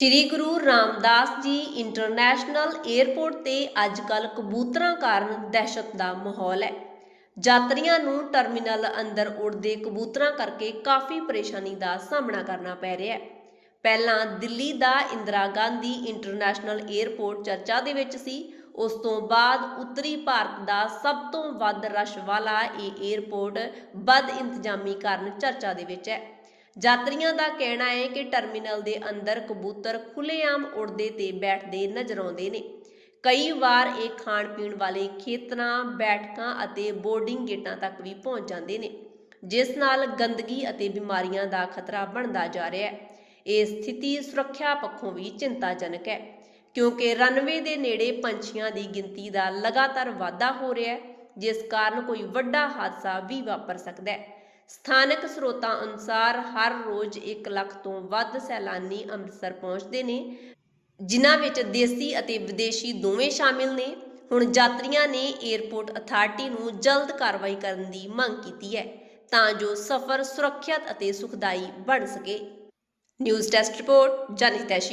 ਸ੍ਰੀ Guru Ramdas ji international airport ਤੇ ਅੱਜ ਅੱਜਕੱਲ ਕਬੂਤਰਾਂ ਕਾਰਨ ਦਹਿਸ਼ਤ ਦਾ ਮਾਹੌਲ ਹੈ। ਯਾਤਰੀਆਂ ਨੂੰ ਟਰਮੀਨਲ ਅੰਦਰ ਉੜਦੇ ਕਬੂਤਰਾਂ ਕਰਕੇ ਕਾਫੀ ਪਰੇਸ਼ਾਨੀ ਦਾ ਸਾਹਮਣਾ ਕਰਨਾ ਪੈ ਰਿਹਾ ਹੈ। ਪਹਿਲਾਂ ਦਿੱਲੀ ਦਾ ਇੰਦਰਾ ਗਾਂਧੀ ਇੰਟਰਨੈਸ਼ਨਲ ਏਅਰਪੋਰਟ ਚਰਚਾ ਦੇ ਵਿੱਚ ਸੀ, ਉਸ ਤੋਂ ਬਾਅਦ ਉੱਤਰੀ ਭਾਰਤ ਦਾ ਸਭ ਤੋਂ ਵੱਧ ਰਸ਼ ਵਾਲਾ ਇਹ ਏਅਰਪੋਰਟ ਬਦ ਇੰਤਜ਼ਾਮੀ ਕਾਰਨ ਚਰਚਾ ਦੇ ਵਿੱਚ ਹੈ। ਯਾਤਰੀਆਂ ਦਾ ਕਹਿਣਾ ਹੈ ਕਿ ਟਰਮੀਨਲ ਦੇ ਅੰਦਰ ਕਬੂਤਰ ਖੁੱਲੇਆਮ ਉੜਦੇ ਤੇ ਬੈਠਦੇ ਨਜ਼ਰ ਆਉਂਦੇ ਨੇ। ਕਈ ਵਾਰ ਇਹ ਖਾਣ ਪੀਣ ਵਾਲੇ ਖੇਤਰਾਂ, ਬੈਠਕਾਂ ਅਤੇ ਬੋਰਡਿੰਗ ਗੇਟਾਂ ਤੱਕ ਵੀ ਪਹੁੰਚ ਜਾਂਦੇ ਨੇ, ਜਿਸ ਨਾਲ ਗੰਦਗੀ ਅਤੇ ਬਿਮਾਰੀਆਂ ਦਾ ਖਤਰਾ ਬਣਦਾ ਜਾ ਰਿਹਾ ਹੈ। ਇਹ ਸਥਿਤੀ ਸੁਰੱਖਿਆ ਪੱਖੋਂ ਵੀ ਚਿੰਤਾਜਨਕ ਹੈ, ਕਿਉਂਕਿ ਰਨਵੇ ਦੇ ਨੇੜੇ ਪੰਛੀਆਂ ਦੀ ਗਿਣਤੀ ਦਾ ਲਗਾਤਾਰ ਵਾਧਾ ਹੋ ਰਿਹਾ ਹੈ, ਜਿਸ ਕਾਰਨ ਕੋਈ ਵੱਡਾ ਹਾਦਸਾ ਵੀ ਵਾਪਰ ਸਕਦਾ ਹੈ। ਸਥਾਨਕ ਸਰੋਤਾਂ ਅਨੁਸਾਰ ਹਰ ਰੋਜ਼ 1 ਲੱਖ ਤੋਂ ਵੱਧ ਸੈਲਾਨੀ ਅੰਮ੍ਰਿਤਸਰ ਪਹੁੰਚਦੇ ਨੇ, ਜਿਨ੍ਹਾਂ ਵਿੱਚ ਦੇਸੀ ਅਤੇ ਵਿਦੇਸ਼ੀ ਦੋਵੇਂ ਸ਼ਾਮਿਲ ਨੇ। ਹੁਣ ਯਾਤਰੀਆਂ ਨੇ 에ਅਰਪੋਰਟ ਅਥਾਰਟੀ ਨੂੰ ਜਲਦ ਕਾਰਵਾਈ ਕਰਨ ਦੀ ਮੰਗ ਕੀਤੀ ਹੈ, ਤਾਂ ਜੋ ਸਫ਼ਰ ਸੁਰੱਖਿਅਤ ਅਤੇ ਸੁਖਦਾਈ ਬਣ ਸਕੇ। News desk report ਜਨਹਿਤੈਸ਼ੀ